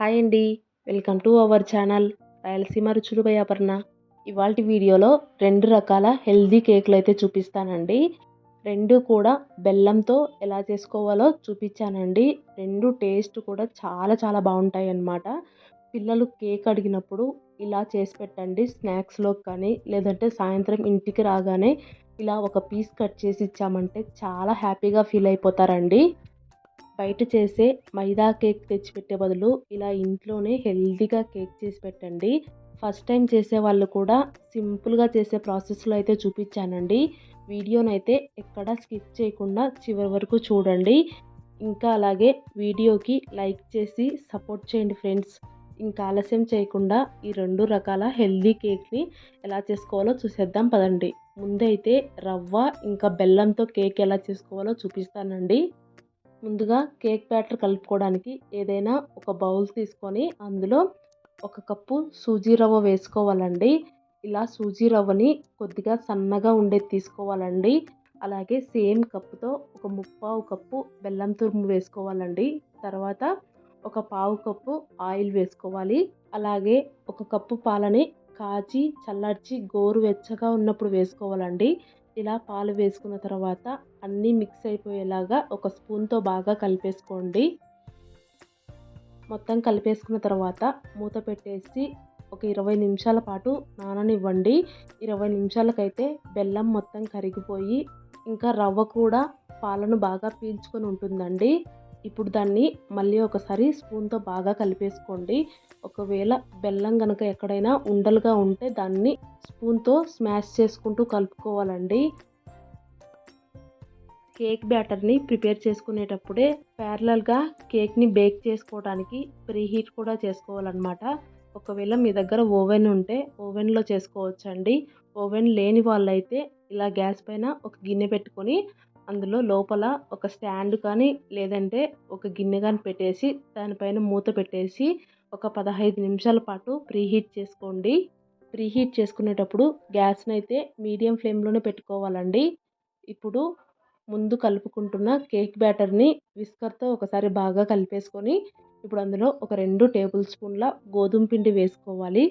Hi అండి. Welcome to our channel. Rayalaseema రుచులు by Aparna. ఇవాళ వీడియోలో రెండు రకాల హెల్దీ కేకులు అయితే చూపిస్తానండి. రెండు కూడా బెల్లంతో ఎలా చేసుకోవాలో చూపించానండి. రెండు టేస్ట్ కూడా చాలా చాలా బాగుంటాయి అన్నమాట పిల్లలు కేక్ అడిగినప్పుడు ఇలా చేసి పెట్టండి. స్నాక్స్లో కానీ లేదంటే సాయంత్రం ఇంటికి రాగానే ఇలా ఒక పీస్ కట్ చేసి ఇచ్చామంటే చాలా హ్యాపీగా ఫీల్ అయిపోతారండి. బయట చేసే మైదా కేక్ తెచ్చిపెట్టే బదులు ఇలా ఇంట్లోనే హెల్తీగా కేక్ చేసి పెట్టండి. ఫస్ట్ టైం చేసే వాళ్ళు కూడా సింపుల్గా చేసే ప్రాసెస్లో అయితే చూపించానండి. వీడియోనైతే ఎక్కడ స్కిప్ చేయకుండా చివరి వరకు చూడండి. ఇంకా అలాగే వీడియోకి లైక్ చేసి సపోర్ట్ చేయండి ఫ్రెండ్స్. ఇంకా ఆలస్యం చేయకుండా ఈ రెండు రకాల హెల్దీ కేక్ని ఎలా చేసుకోవాలో చూసేద్దాం పదండి. ముందైతే రవ్వ ఇంకా బెల్లంతో కేక్ ఎలా చేసుకోవాలో చూపిస్తానండి. ముందుగా కేక్ బ్యాటర్ కలుపుకోవడానికి ఏదైనా ఒక బౌల్ తీసుకొని అందులో ఒక కప్పు సూజీ రవ్వ వేసుకోవాలండి. ఇలా సూజీ రవ్వని కొద్దిగా సన్నగా ఉండేది తీసుకోవాలండి. అలాగే సేమ్ కప్పుతో ఒక ముప్పావు కప్పు బెల్లం తురుము వేసుకోవాలండి. తర్వాత ఒక పావు కప్పు ఆయిల్ వేసుకోవాలి. అలాగే ఒక కప్పు పాలని కాచి చల్లార్చి గోరువెచ్చగా ఉన్నప్పుడు వేసుకోవాలండి. ఇలా పాలు వేసుకున్న తర్వాత అన్నీ మిక్స్ అయిపోయేలాగా ఒక స్పూన్తో బాగా కలిపేసుకోండి. మొత్తం కలిపేసుకున్న తర్వాత మూత పెట్టేసి ఒక ఇరవై నిమిషాల పాటు నాననివ్వండి. ఇరవై నిమిషాలకైతే బెల్లం మొత్తం కరిగిపోయి ఇంకా రవ్వ కూడా పాలను బాగా పీల్చుకొని ఉంటుందండి. ఇప్పుడు దాన్ని మళ్ళీ ఒకసారి స్పూన్తో బాగా కలిపేసుకోండి. ఒకవేళ బెల్లం కనుక ఎక్కడైనా ఉండలుగా ఉంటే దాన్ని స్పూన్తో స్మాష్ చేసుకుంటూ కలుపుకోవాలండి. కేక్ బ్యాటర్ని ప్రిపేర్ చేసుకునేటప్పుడే ప్యారలల్గా కేక్ని బేక్ చేసుకోవడానికి ప్రీ హీట్ కూడా చేసుకోవాలన్నమాట. ఒకవేళ మీ దగ్గర ఓవెన్ ఉంటే ఓవెన్లో చేసుకోవచ్చండి. ఓవెన్ లేని వాళ్ళైతే ఇలా గ్యాస్ పైన ఒక గిన్నె పెట్టుకొని అందులో లోపల ఒక స్టాండ్ కానీ లేదంటే ఒక గిన్నె కానీ పెట్టేసి దానిపైన మూత పెట్టేసి ఒక పదహైదు నిమిషాల పాటు ప్రీహీట్ చేసుకోండి. ప్రీహీట్ చేసుకునేటప్పుడు గ్యాస్ని అయితే మీడియం ఫ్లేమ్లోనే పెట్టుకోవాలండి. ఇప్పుడు ముందు కలుపుకుంటున్న కేక్ బ్యాటర్ని విస్కర్తో ఒకసారి బాగా కలిపేసుకొని ఇప్పుడు అందులో ఒక రెండు టేబుల్ స్పూన్ల గోధుమ పిండి వేసుకోవాలి.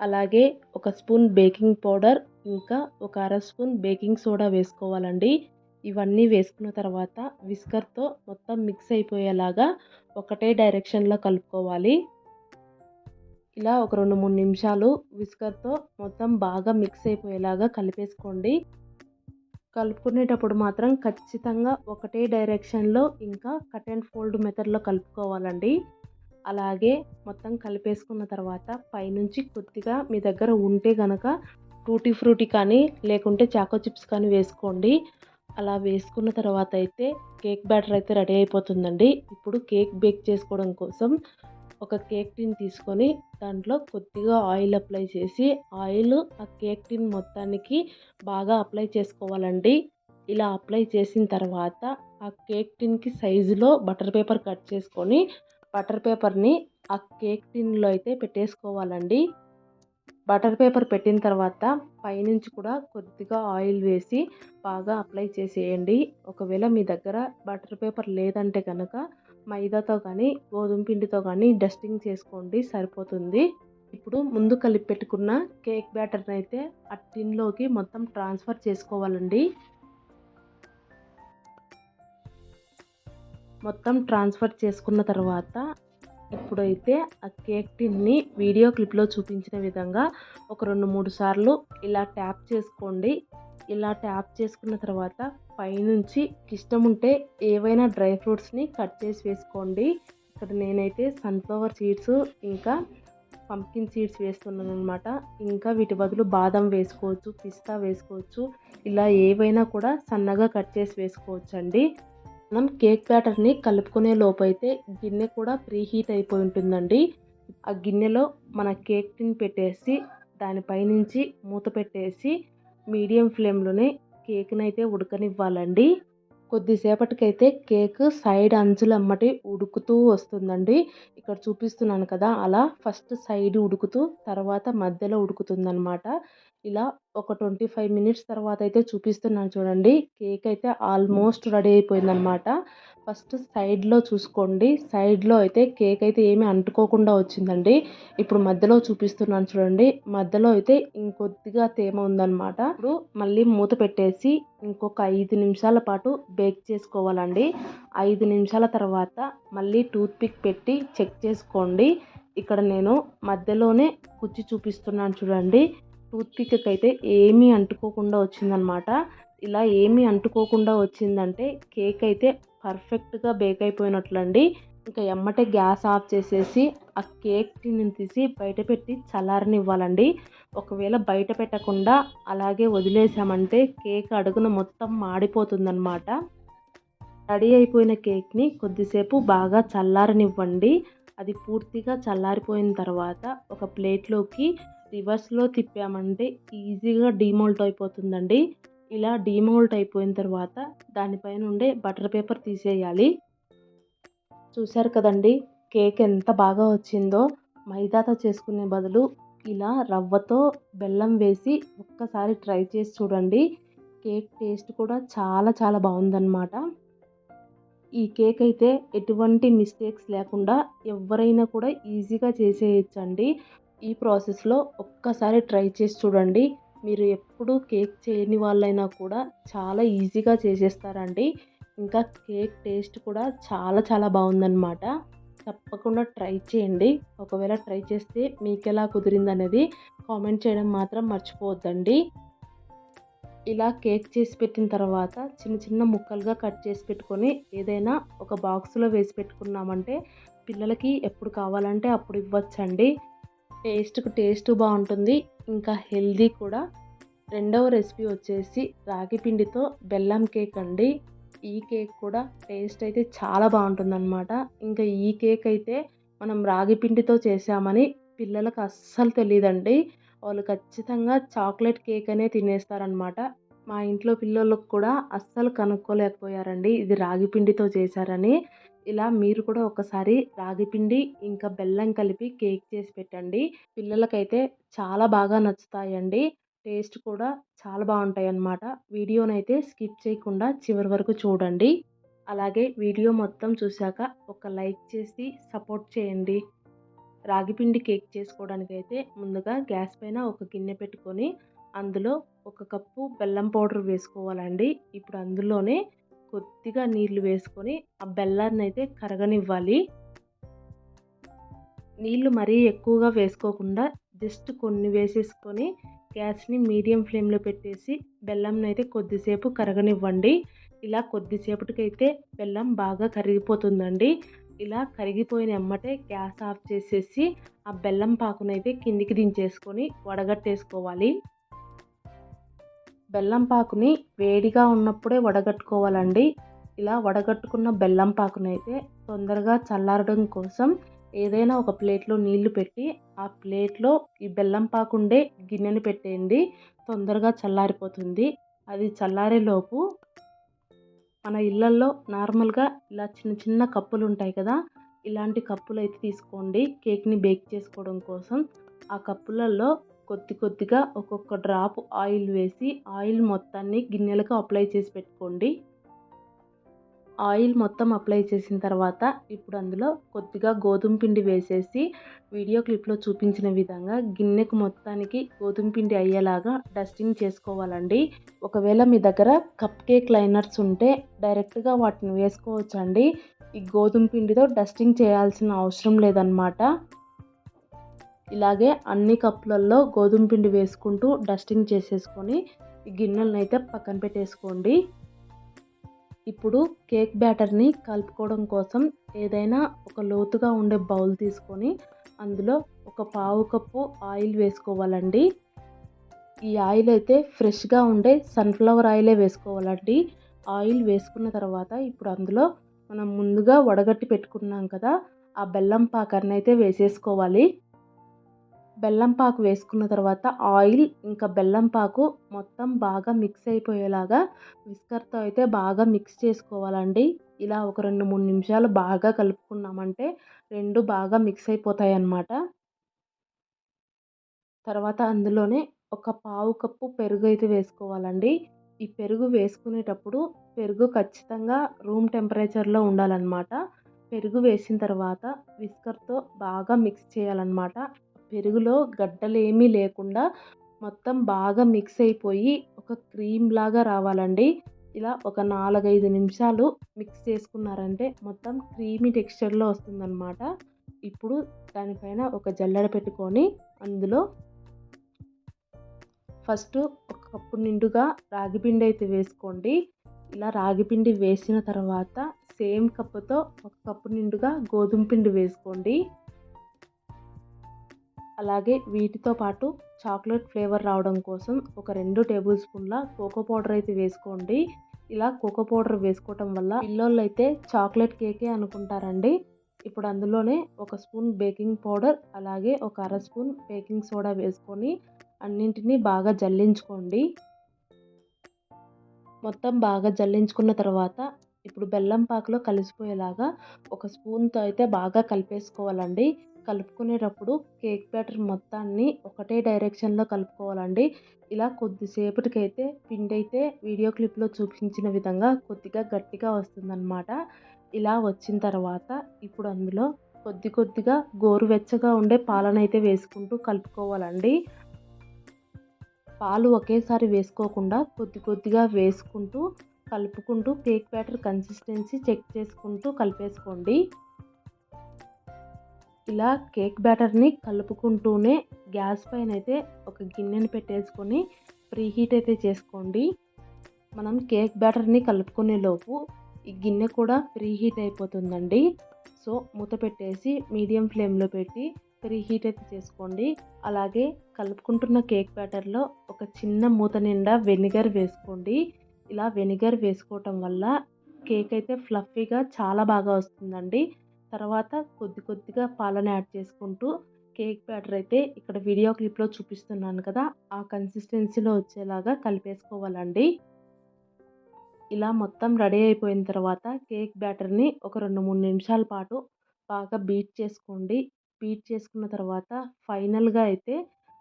అలాగే ఒక స్పూన్ బేకింగ్ పౌడర్ ఇంకా ఒక అర స్పూన్ బేకింగ్ సోడా వేసుకోవాలండి. ఇవన్నీ వేసుకున్న తర్వాత విస్కర్తో మొత్తం మిక్స్ అయిపోయేలాగా ఒకటే డైరెక్షన్లో కలుపుకోవాలి. ఇలా ఒక రెండు మూడు నిమిషాలు విస్కర్తో మొత్తం బాగా మిక్స్ అయిపోయేలాగా కలిపేసుకోండి. కలుపుకునేటప్పుడు మాత్రం ఖచ్చితంగా ఒకటే డైరెక్షన్లో ఇంకా కట్ అండ్ ఫోల్డ్ మెథడ్లో కలుపుకోవాలండి. అలాగే మొత్తం కలిపేసుకున్న తర్వాత పైనుంచి కొద్దిగా మీ దగ్గర ఉంటే కనుక టూటీ ఫ్రూటీ కానీ లేకుంటే చాకో చిప్స్ కానీ వేసుకోండి. అలా వేసుకున్న తర్వాత అయితే కేక్ బ్యాటర్ అయితే రెడీ అయిపోతుందండి. ఇప్పుడు కేక్ బేక్ చేసుకోవడం కోసం ఒక కేక్ టిన్ తీసుకొని దాంట్లో కొద్దిగా ఆయిల్ అప్లై చేసి ఆయిల్ ఆ కేక్ టిన్ మొత్తానికి బాగా అప్లై చేసుకోవాలండి. ఇలా అప్లై చేసిన తర్వాత ఆ కేక్ టిన్కి సైజులో బటర్ పేపర్ కట్ చేసుకొని బటర్ పేపర్ని ఆ కేక్ టిన్లో అయితే పెట్టేసుకోవాలండి. బటర్ పేపర్ పెట్టిన తర్వాత పైనుంచి కూడా కొద్దిగా ఆయిల్ వేసి బాగా అప్లై చేసేయండి. ఒకవేళ మీ దగ్గర బటర్ పేపర్ లేదంటే కనుక మైదాతో కానీ గోధుమ పిండితో కానీ డస్టింగ్ చేసుకోండి సరిపోతుంది. ఇప్పుడు ముందు కలిపి పెట్టుకున్న కేక్ బ్యాటర్ని అయితే ఆ టిన్లోకి మొత్తం ట్రాన్స్ఫర్ చేసుకోవాలండి. మొత్తం ట్రాన్స్ఫర్ చేసుకున్న తర్వాత ఇప్పుడైతే ఆ కేక్ టిన్ని వీడియో క్లిప్లో చూపించిన విధంగా ఒక రెండు మూడు సార్లు ఇలా ట్యాప్ చేసుకోండి. ఇలా ట్యాప్ చేసుకున్న తర్వాత పైనుంచి ఇష్టం ఉంటే ఏవైనా డ్రై ఫ్రూట్స్ని కట్ చేసి వేసుకోండి. ఇక్కడ నేనైతే సన్ఫ్లవర్ సీడ్స్ ఇంకా పంకిన్ సీడ్స్ వేస్తున్నాను అనమాట ఇంకా వీటి బదులు బాదం వేసుకోవచ్చు పిస్తా వేసుకోవచ్చు. ఇలా ఏవైనా కూడా సన్నగా కట్ చేసి వేసుకోవచ్చు అండి మనం కేక్ బ్యాటర్ని కలుపుకునే లోపైతే గిన్నె కూడా ప్రీ హీట్ అయిపోయి ఉంటుందండి. ఆ గిన్నెలో మన కేక్ టిన్ పెట్టేసి దానిపైనుంచి మూత పెట్టేసి మీడియం ఫ్లేమ్లోనే కేక్ని అయితే ఉడకనివ్వాలండి. కొద్దిసేపటికైతే కేక్ సైడ్ అంచులు అమ్మటి ఉడుకుతూ వస్తుందండి. ఇక్కడ చూపిస్తున్నాను కదా అలా ఫస్ట్ సైడ్ ఉడుకుతూ తర్వాత మధ్యలో ఉడుకుతుందనమాట ఇలా ఒక ట్వంటీ ఫైవ్ మినిట్స్ తర్వాత అయితే చూపిస్తున్నాను చూడండి. కేక్ అయితే ఆల్మోస్ట్ రెడీ అయిపోయిందనమాట ఫస్ట్ సైడ్లో చూసుకోండి. సైడ్లో అయితే కేక్ అయితే ఏమీ అంటుకోకుండా వచ్చిందండి. ఇప్పుడు మధ్యలో చూపిస్తున్నాను చూడండి. మధ్యలో అయితే ఇంకొద్దిగా తేమ ఉందన్నమాట. ఇప్పుడు మళ్ళీ మూత పెట్టేసి ఇంకొక ఐదు నిమిషాల పాటు బేక్ చేసుకోవాలండి. ఐదు నిమిషాల తర్వాత మళ్ళీ టూత్ పిక్ పెట్టి చెక్ చేసుకోండి. ఇక్కడ నేను మధ్యలోనే కుచ్చి చూపిస్తున్నాను చూడండి. టూత్ పిక్ అయితే ఏమీ అంటుకోకుండా వచ్చిందనమాట. ఇలా ఏమీ అంటుకోకుండా వచ్చిందంటే కేక్ అయితే పర్ఫెక్ట్గా బేక్ అయిపోయినట్లండి. ఇంకా ఎమ్మటే గ్యాస్ ఆఫ్ చేసేసి ఆ కేక్ టిన్ని తీసి బయట పెట్టి చల్లారనివ్వాలండి. ఒకవేళ బయట పెట్టకుండా అలాగే వదిలేసామంటే కేక్ అడుగున మొత్తం మాడిపోతుందన్నమాట రెడీ అయిపోయిన కేక్ని కొద్దిసేపు బాగా చల్లారనివ్వండి. అది పూర్తిగా చల్లారిపోయిన తర్వాత ఒక ప్లేట్లోకి రివర్స్లో తిప్పామంటే ఈజీగా డీమోల్ట్ అయిపోతుందండి. ఇలా డీమోల్ట్ అయిపోయిన తర్వాత దానిపైన ఉండే బటర్ పేపర్ తీసేయాలి. చూశారు కదండి కేక్ ఎంత బాగా వచ్చిందో. మైదాతో చేసుకునే బదులు ఇలా రవ్వతో బెల్లం వేసి ఒక్కసారి ట్రై చేసి చూడండి. కేక్ టేస్ట్ కూడా చాలా చాలా బాగుందన్నమాట. ఈ కేక్ అయితే ఎటువంటి మిస్టేక్స్ లేకుండా ఎవరైనా కూడా ఈజీగా చేసేయచ్చండి. ఈ ప్రాసెస్లో ఒక్కసారి ట్రై చేసి చూడండి. మీరు ఎప్పుడు కేక్ చేయని వాళ్ళైనా కూడా చాలా ఈజీగా చేసేస్తారండి. ఇంకా కేక్ టేస్ట్ కూడా చాలా చాలా బాగుందన్నమాట. తప్పకుండా ట్రై చేయండి. ఒకవేళ ట్రై చేస్తే మీకు ఎలా కుదిరింది అనేది కామెంట్ చేయడం మాత్రం మర్చిపోవద్దండి. ఇలా కేక్ చేసి పెట్టిన తర్వాత చిన్న చిన్న ముక్కలుగా కట్ చేసి పెట్టుకొని ఏదైనా ఒక బాక్స్లో వేసి పెట్టుకున్నామంటే పిల్లలకి ఎప్పుడు కావాలంటే అప్పుడు ఇవ్వచ్చండి. టేస్ట్కి టేస్ట్ బాగుంటుంది. ఇంకా హెల్దీ కూడా. రెండవ రెసిపీ వచ్చేసి రాగి పిండితో బెల్లం కేక్ అండి. ఈ కేక్ కూడా టేస్ట్ అయితే చాలా బాగుంటుందన్నమాట. ఇంకా ఈ కేక్ అయితే మనం రాగి పిండితో చేసామని పిల్లలకు అస్సలు తెలియదండి వాళ్ళు ఖచ్చితంగా చాక్లెట్ కేక్ అనే తినేస్తారనమాట మా ఇంట్లో పిల్లలకు కూడా అస్సలు కనుక్కోలేకపోయారండి. ఇది రాగి పిండితో చేశారని. ఇలా మీరు కూడా ఒకసారి రాగిపిండి ఇంకా బెల్లం కలిపి కేక్ చేసి పెట్టండి. పిల్లలకైతే చాలా బాగా నచ్చుతాయండి. టేస్ట్ కూడా చాలా బాగుంటాయి అన్నమాట వీడియోనైతే స్కిప్ చేయకుండా చివరి వరకు చూడండి. అలాగే వీడియో మొత్తం చూశాక ఒక లైక్ చేసి సపోర్ట్ చేయండి. రాగిపిండి కేక్ చేసుకోవడానికి అయితే ముందుగా గ్యాస్ పైన ఒక గిన్నె పెట్టుకొని అందులో ఒక కప్పు బెల్లం పౌడర్ వేసుకోవాలండి. ఇప్పుడు అందులోనే కొద్దిగా నీళ్ళు వేసుకొని ఆ బెల్లాన్ని అయితే కరగనివ్వాలి. నీళ్ళు మరీ ఎక్కువగా వేసుకోకుండా జస్ట్ కొన్ని వేసేసుకొని గ్యాస్ని మీడియం ఫ్లేమ్లో పెట్టేసి బెల్లంని అయితే కొద్దిసేపు కరగనివ్వండి. ఇలా కొద్దిసేపటికైతే బెల్లం బాగా కరిగిపోతుందండి. ఇలా కరిగిపోయిన ఎమ్మటే గ్యాస్ ఆఫ్ చేసేసి ఆ బెల్లం పాకునైతే కిందికి దించేసుకొని వడగట్టేసుకోవాలి. బెల్లం పాకుని వేడిగా ఉన్నప్పుడే వడగట్టుకోవాలండి. ఇలా వడగట్టుకున్న బెల్లం పాకునైతే తొందరగా చల్లారడం కోసం ఏదైనా ఒక ప్లేట్లో నీళ్ళు పెట్టి ఆ ప్లేట్లో ఈ బెల్లం పాకుండే గిన్నెని పెట్టేయండి. తొందరగా చల్లారిపోతుంది. అది చల్లారేలోపు మన ఇళ్ళల్లో నార్మల్గా ఇలా చిన్న చిన్న కప్పులు ఉంటాయి కదా ఇలాంటి కప్పులు అయితే తీసుకోండి. కేక్ని బేక్ చేసుకోవడం కోసం ఆ కప్పులలో కొద్ది కొద్దిగా ఒక్కొక్క డ్రాప్ ఆయిల్ వేసి ఆయిల్ మొత్తాన్ని గిన్నెలకు అప్లై చేసి పెట్టుకోండి. ఆయిల్ మొత్తం అప్లై చేసిన తర్వాత ఇప్పుడు అందులో కొద్దిగా గోధుమ పిండి వేసేసి వీడియో క్లిప్లో చూపించిన విధంగా గిన్నెకు మొత్తానికి గోధుమ పిండి అయ్యేలాగా డస్టింగ్ చేసుకోవాలండి. ఒకవేళ మీ దగ్గర కప్ కేక్ లైనర్స్ ఉంటే డైరెక్ట్గా వాటిని వేసుకోవచ్చండి. ఈ గోధుమ పిండితో డస్టింగ్ చేయాల్సిన అవసరం లేదన్నమాట. ఇలాగే అన్ని కప్పులలో గోధుమ పిండి వేసుకుంటూ డస్టింగ్ చేసేసుకొని గిన్నెలను అయితే పక్కన పెట్టేసుకోండి. ఇప్పుడు కేక్ బ్యాటర్ని కలుపుకోవడం కోసం ఏదైనా ఒక లోతుగా ఉండే బౌల్ తీసుకొని అందులో ఒక పావు కప్పు ఆయిల్ వేసుకోవాలండి. ఈ ఆయిల్ అయితే ఫ్రెష్గా ఉండే సన్ఫ్లవర్ ఆయిలే వేసుకోవాలండి. ఆయిల్ వేసుకున్న తర్వాత ఇప్పుడు అందులో మనం ముందుగా వడగట్టి పెట్టుకున్నాం కదా ఆ బెల్లం పాకాన్ని అయితే వేసేసుకోవాలి. బెల్లం పాకు వేసుకున్న తర్వాత ఆయిల్ ఇంకా బెల్లం పాకు మొత్తం బాగా మిక్స్ అయిపోయేలాగా విస్కర్తో అయితే బాగా మిక్స్ చేసుకోవాలండి. ఇలా ఒక రెండు మూడు నిమిషాలు బాగా కలుపుకున్నామంటే రెండు బాగా మిక్స్ అయిపోతాయి అన్నమాట తర్వాత అందులోనే ఒక పావు కప్పు పెరుగు అయితే వేసుకోవాలండి. ఈ పెరుగు వేసుకునేటప్పుడు పెరుగు ఖచ్చితంగా రూమ్ టెంపరేచర్లో ఉండాలన్నమాట. పెరుగు వేసిన తర్వాత విస్కర్తో బాగా మిక్స్ చేయాలన్నమాట. పెరుగులో గడ్డలేమీ లేకుండా మొత్తం బాగా మిక్స్ అయిపోయి ఒక క్రీమ్ లాగా రావాలండి. ఇలా ఒక నాలుగైదు నిమిషాలు మిక్స్ చేసుకున్నారంటే మొత్తం క్రీమీ టెక్స్చర్లో వస్తుందన్నమాట. ఇప్పుడు దానిపైన ఒక జల్లెడ పెట్టుకొని అందులో ఫస్ట్ ఒక కప్పు నిండుగా రాగిపిండి అయితే వేసుకోండి. ఇలా రాగిపిండి వేసిన తర్వాత సేమ్ కప్పుతో ఒక కప్పు నిండుగా గోధుమ పిండి వేసుకోండి. అలాగే వీటితో పాటు చాక్లెట్ ఫ్లేవర్ రావడం కోసం ఒక రెండు టేబుల్ స్పూన్ల కోకో పౌడర్ అయితే వేసుకోండి. ఇలా కోకో పౌడర్ వేసుకోవటం వల్ల పిల్లోళ్ళు అయితే చాక్లెట్ కేకే అనుకుంటారండి. ఇప్పుడు అందులోనే ఒక స్పూన్ బేకింగ్ పౌడర్ అలాగే ఒక అర స్పూన్ బేకింగ్ సోడా వేసుకొని అన్నింటినీ బాగా జల్లించుకోండి. మొత్తం బాగా జల్లించుకున్న తర్వాత ఇప్పుడు బెల్లం పాకలో కలిసిపోయేలాగా ఒక స్పూన్తో అయితే బాగా కలిపేసుకోవాలండి. కలుపుకునేటప్పుడు కేక్ బ్యాటర్ మొత్తాన్ని ఒకటే డైరెక్షన్లో కలుపుకోవాలండి. ఇలా కొద్దిసేపటికైతే పిండి అయితే వీడియో క్లిప్లో చూపించిన విధంగా కొద్దిగా గట్టిగా వస్తుందన్నమాట. ఇలా వచ్చిన తర్వాత ఇప్పుడు అందులో కొద్ది కొద్దిగా గోరువెచ్చగా ఉండే పాలనైతే వేసుకుంటూ కలుపుకోవాలండి. పాలు ఒకేసారి వేసుకోకుండా కొద్ది కొద్దిగా వేసుకుంటూ కలుపుకుంటూ కేక్ బ్యాటర్ కన్సిస్టెన్సీ చెక్ చేసుకుంటూ కలిపేసుకోండి. ఇలా కేక్ బ్యాటర్ని కలుపుకుంటూనే గ్యాస్ పైన అయితే ఒక గిన్నెని పెట్టేసుకొని ప్రీ హీట్ అయితే చేసుకోండి. మనం కేక్ బ్యాటర్ని కలుపుకునే లోపు ఈ గిన్నె కూడా ప్రీ హీట్ అయిపోతుందండి. సో మూత పెట్టేసి మీడియం ఫ్లేమ్లో పెట్టి ప్రీ హీట్ అయితే చేసుకోండి. అలాగే కలుపుకుంటున్న కేక్ బ్యాటర్లో ఒక చిన్న మూత నిండా వెనిగర్ వేసుకోండి. ఇలా వెనిగర్ వేసుకోవటం వల్ల కేక్ అయితే ఫ్లఫీగా చాలా బాగా వస్తుందండి. తర్వాత కొద్ది కొద్దిగా పాలను యాడ్ చేసుకుంటూ కేక్ బ్యాటర్ అయితే ఇక్కడ వీడియో క్లిప్లో చూపిస్తున్నాను కదా ఆ కన్సిస్టెన్సీలో వచ్చేలాగా కలిపేసుకోవాలండి. ఇలా మొత్తం రెడీ అయిపోయిన తర్వాత కేక్ బ్యాటర్ని ఒక రెండు మూడు నిమిషాల పాటు బాగా బీట్ చేసుకోండి. బీట్ చేసుకున్న తర్వాత ఫైనల్గా అయితే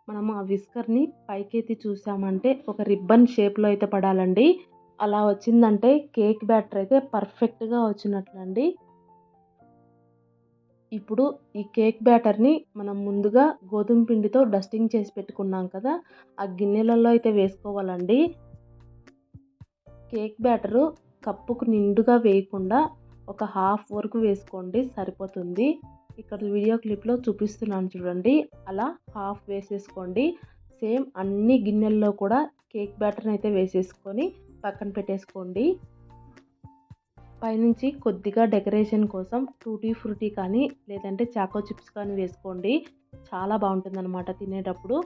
మనం ఆ విస్కర్ని పైకెత్తి చూసామంటే ఒక రిబ్బన్ షేప్లో అయితే పడాలండి. అలా వచ్చిందంటే కేక్ బ్యాటర్ అయితే పర్ఫెక్ట్గా వచ్చినట్లండి. ఇప్పుడు ఈ కేక్ బ్యాటర్ని మనం ముందుగా గోధుమ పిండితో డస్టింగ్ చేసి పెట్టుకున్నాం కదా ఆ గిన్నెలలో అయితే వేసుకోవాలండి. కేక్ బ్యాటరు కప్పుకు నిండుగా వేయకుండా ఒక హాఫ్ వరకు వేసుకోండి సరిపోతుంది. ఇక్కడ వీడియో క్లిప్లో చూపిస్తున్నాను చూడండి. అలా హాఫ్ వేసేసుకోండి. సేమ్ అన్ని గిన్నెల్లో కూడా కేక్ బ్యాటర్ని అయితే వేసేసుకొని పక్కన పెట్టేసుకోండి. పైనుంచి కొద్దిగా డెకరేషన్ కోసం టూటీ ఫ్రూటీ కానీ లేదంటే చాకో చిప్స్ కానీ వేసుకోండి. చాలా బాగుంటుంది అనమాట తినేటప్పుడు.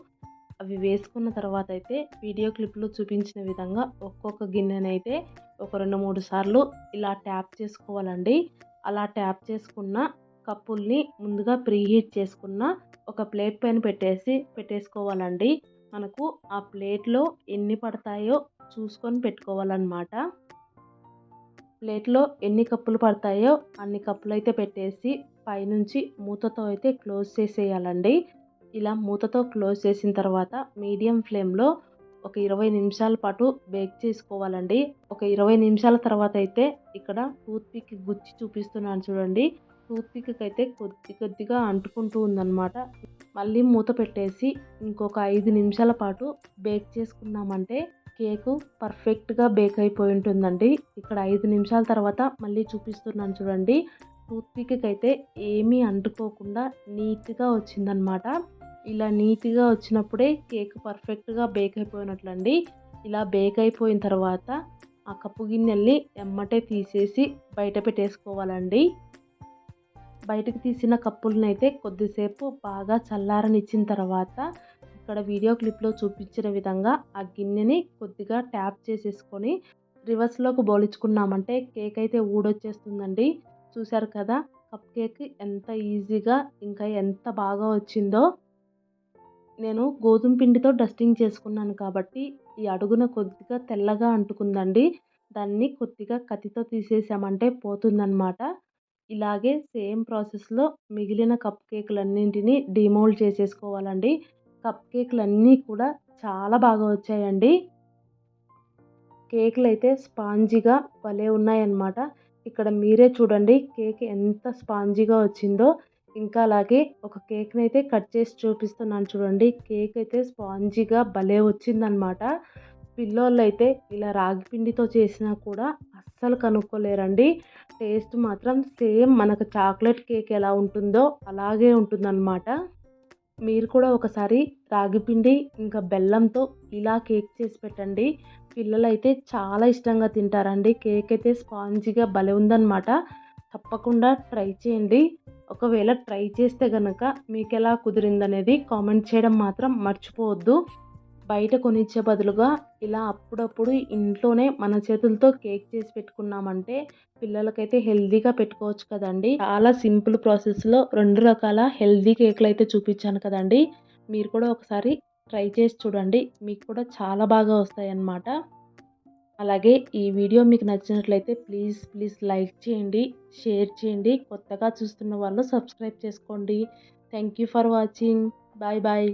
అవి వేసుకున్న తర్వాత అయితే వీడియో క్లిప్లో చూపించిన విధంగా ఒక్కొక్క గిన్నెనైతే ఒక రెండు మూడు సార్లు ఇలా ట్యాప్ చేసుకోవాలండి. అలా ట్యాప్ చేసుకున్న కప్పుల్ని ముందుగా ప్రీహీట్ చేసుకున్న ఒక ప్లేట్ పైన పెట్టేసి పెట్టేసుకోవాలండి. మనకు ఆ ప్లేట్లో ఎన్ని పడతాయో చూసుకొని పెట్టుకోవాలన్నమాట. ప్లేట్లో ఎన్ని కప్పులు పడతాయో అన్ని కప్పులు అయితే పెట్టేసి పైనుంచి మూతతో అయితే క్లోజ్ చేసేయాలండి. ఇలా మూతతో క్లోజ్ చేసిన తర్వాత మీడియం ఫ్లేమ్లో ఒక ఇరవై నిమిషాల పాటు బేక్ చేసుకోవాలండి. ఒక ఇరవై నిమిషాల తర్వాత అయితే ఇక్కడ టూత్పిక్ గుచ్చి చూపిస్తున్నాను చూడండి. టూత్పిక్ అయితే కొద్ది కొద్దిగా అంటుకుంటూ ఉందన్నమాట. మళ్ళీ మూత పెట్టేసి ఇంకొక ఐదు నిమిషాల పాటు బేక్ చేసుకున్నామంటే కేకు పర్ఫెక్ట్గా బేక్ అయిపోయి ఉంటుందండి. ఇక్కడ ఐదు నిమిషాల తర్వాత మళ్ళీ చూపిస్తున్నాను చూడండి. టూత్పిక్ అయితే ఏమీ అంటుకోకుండా నీట్గా వచ్చిందనమాట. ఇలా నీట్గా వచ్చినప్పుడే కేక్ పర్ఫెక్ట్గా బేక్ అయిపోయినట్లండి. ఇలా బేక్ అయిపోయిన తర్వాత ఆ కప్పు గిన్నెల్ని ఎమ్మటే తీసేసి బయట పెట్టేసుకోవాలండి. బయటకు తీసిన కప్పులను అయితే కొద్దిసేపు బాగా చల్లారనిచ్చిన తర్వాత ఇక్కడ వీడియో క్లిప్లో చూపించిన విధంగా ఆ గిన్నెని కొద్దిగా ట్యాప్ చేసేసుకొని రివర్స్లోకి బోలించుకున్నామంటే కేక్ అయితే ఊడొచ్చేస్తుందండి. చూశారు కదా కప్ కేక్ ఎంత ఈజీగా ఇంకా ఎంత బాగా వచ్చిందో. నేను గోధుమ పిండితో డస్టింగ్ చేసుకున్నాను కాబట్టి ఈ అడుగున కొద్దిగా తెల్లగా అంటుకుందండి. దాన్ని కొద్దిగా కత్తితో తీసేసామంటే పోతుందన్నమాట. ఇలాగే సేమ్ ప్రాసెస్లో మిగిలిన కప్ కేకులన్నింటినీ డిమోల్డ్ చేసేసుకోవాలండి. కప్ కేకులు అన్నీ కూడా చాలా బాగా వచ్చాయండి. కేకులు అయితే స్పాంజీగా భలే ఉన్నాయన్నమాట. ఇక్కడ మీరే చూడండి కేక్ ఎంత స్పాంజీగా వచ్చిందో. ఇంకా అలాగే ఒక కేక్ని అయితే కట్ చేసి చూపిస్తున్నాను చూడండి. కేక్ అయితే స్పాంజీగా భలే వచ్చిందనమాట పిల్లోళ్ళు అయితే ఇలా రాగి పిండితో చేసినా కూడా అస్సలు కనుక్కోలేరండి. టేస్ట్ మాత్రం సేమ్ మనకు చాక్లెట్ కేక్ ఎలా ఉంటుందో అలాగే ఉంటుందన్నమాట. మీరు కూడా ఒకసారి రాగిపిండి ఇంకా బెల్లంతో ఇలా కేక్ చేసి పెట్టండి. పిల్లలు అయితే చాలా ఇష్టంగా తింటారండి. కేక్ అయితే స్పాంజీగా భలే ఉందన్నమాట. తప్పకుండా ట్రై చేయండి. ఒకవేళ ట్రై చేస్తే కనుక మీకు ఎలా కుదిరిందనేది కామెంట్ చేయడం మాత్రం మర్చిపోవద్దు. బయట కొనిచ్చే బదులుగా ఇలా అప్పుడప్పుడు ఇంట్లోనే మన చేతులతో కేక్ చేసి పెట్టుకున్నామంటే పిల్లలకైతే హెల్దీగా పెట్టుకోవచ్చు కదండి. చాలా సింపుల్ ప్రాసెస్లో రెండు రకాల హెల్తీ కేక్లు అయితే చూపించాను కదండి. మీరు కూడా ఒకసారి ట్రై చేసి చూడండి. మీకు కూడా చాలా బాగా వస్తాయి అన్నమాట అలాగే ఈ వీడియో మీకు నచ్చినట్లయితే ప్లీజ్ ప్లీజ్ లైక్ చేయండి షేర్ చేయండి. కొత్తగా చూస్తున్న వాళ్ళు సబ్స్క్రైబ్ చేసుకోండి. Thank you for watching. Bye bye.